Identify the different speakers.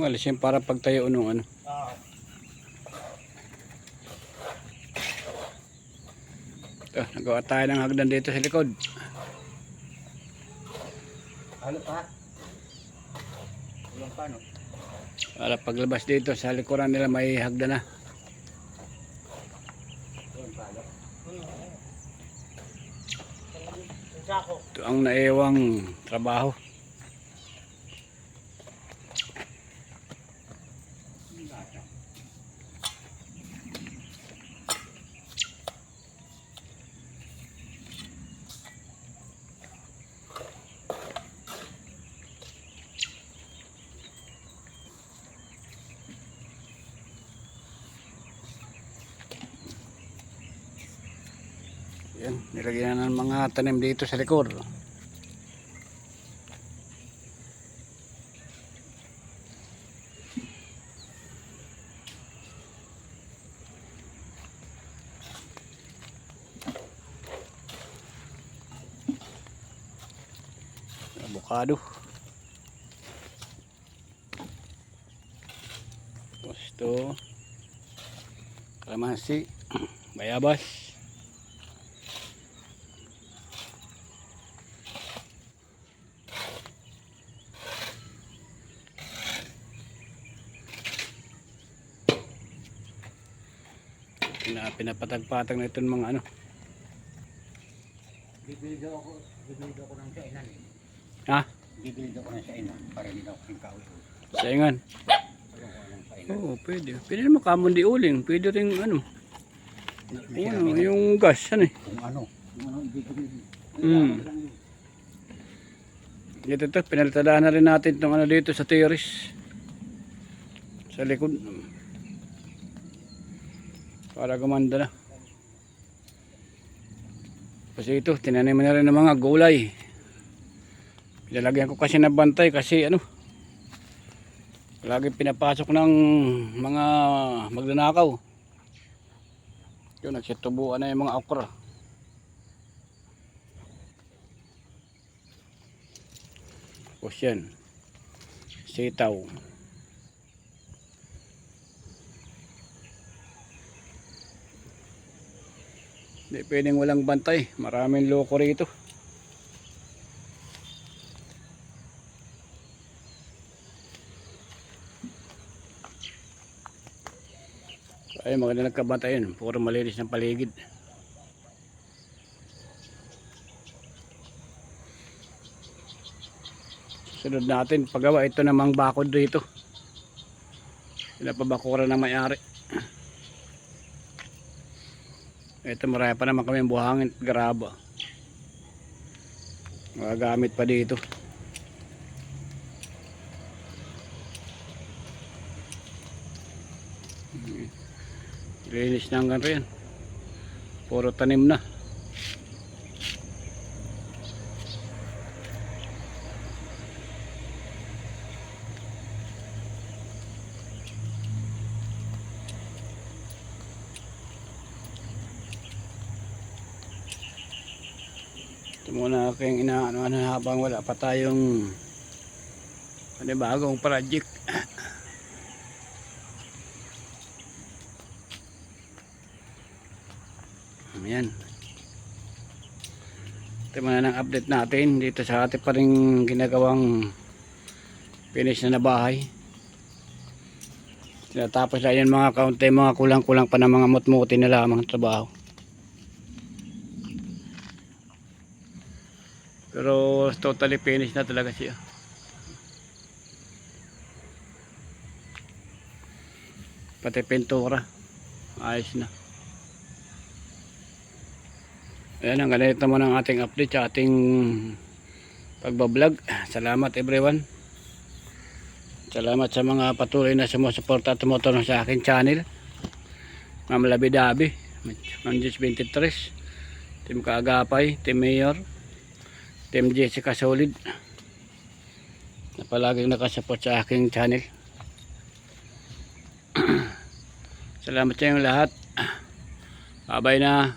Speaker 1: Wala siya para pagtayo nung ano.
Speaker 2: Oo.
Speaker 1: Ito, nagawa tayo ng hagdan dito sa likod.
Speaker 2: Halo pa. Ulang pa, no?
Speaker 1: Para paglabas dito sa likuran nila may hagdan na. Ito ang naiwang trabaho. Yan, nilagyan na ng mga tanim dito sa likod. Avocado. Tapos ito. Kalamansi. Bayabas. Pina, pinapatag-patag na itong mga ano.
Speaker 2: Bibili daw ako, bibili daw ako ng sainan eh.
Speaker 1: Ha?
Speaker 2: Bibili daw ako ng sainan para hindi ako kawin.
Speaker 1: Saingan.
Speaker 2: Ng.
Speaker 1: Oo, pwede. Pwede naman kamon di uling. Pwede rin ano. Ano, yung gas, ano eh.
Speaker 2: Kung ano, kung ano.
Speaker 1: Hmm. Dito to, pinalitadaan na rin natin itong ano dito sa terrace. Sa likod. Para gumanda na. Kasi ito, tinaniman na rin ng mga gulay. Pinalagyan ko kasi na bantay kasi ano, lagi pinapasok ng mga magnanakaw. Yun, nagsitubuan na yung mga okra. Tapos yan. Sitaw. Hindi pwedeng walang bantay. Maraming loko rito. Ay, maganda nagkabantay yun. Puro malinis ng paligid. Sunod natin, paggawa ito namang bakod dito. Pinapabakura ng may-ari. Ito marami pa naman kami buhangin at. Magagamit pa dito. Linis na hanggang rin. Puro tanim na. Ito muna aking inaano ano, habang wala pa tayong ano, bagong project. Ayan. Ito muna ng update natin dito sa ating pa rin ginagawang finish na na bahay. Tinatapos na yan mga kaunti, mga kulang-kulang pa ng mga mutmuti na lamang trabaho. Pero totally finished na talaga siya. Pati pintura. Ayos na. Ayan, ang ganito naman ang ating update sa ating pagbablog. Salamat everyone. Salamat sa mga patuloy na sumusuporta at tumutulong sa aking channel. Ma'am Labi-Dabi, Ma'am Jess 23, Team Kaagapay, Team Mayor, Team Jessica Solid na palaging nakasupport sa aking channel. Salamat sa inyong lahat. Babay na.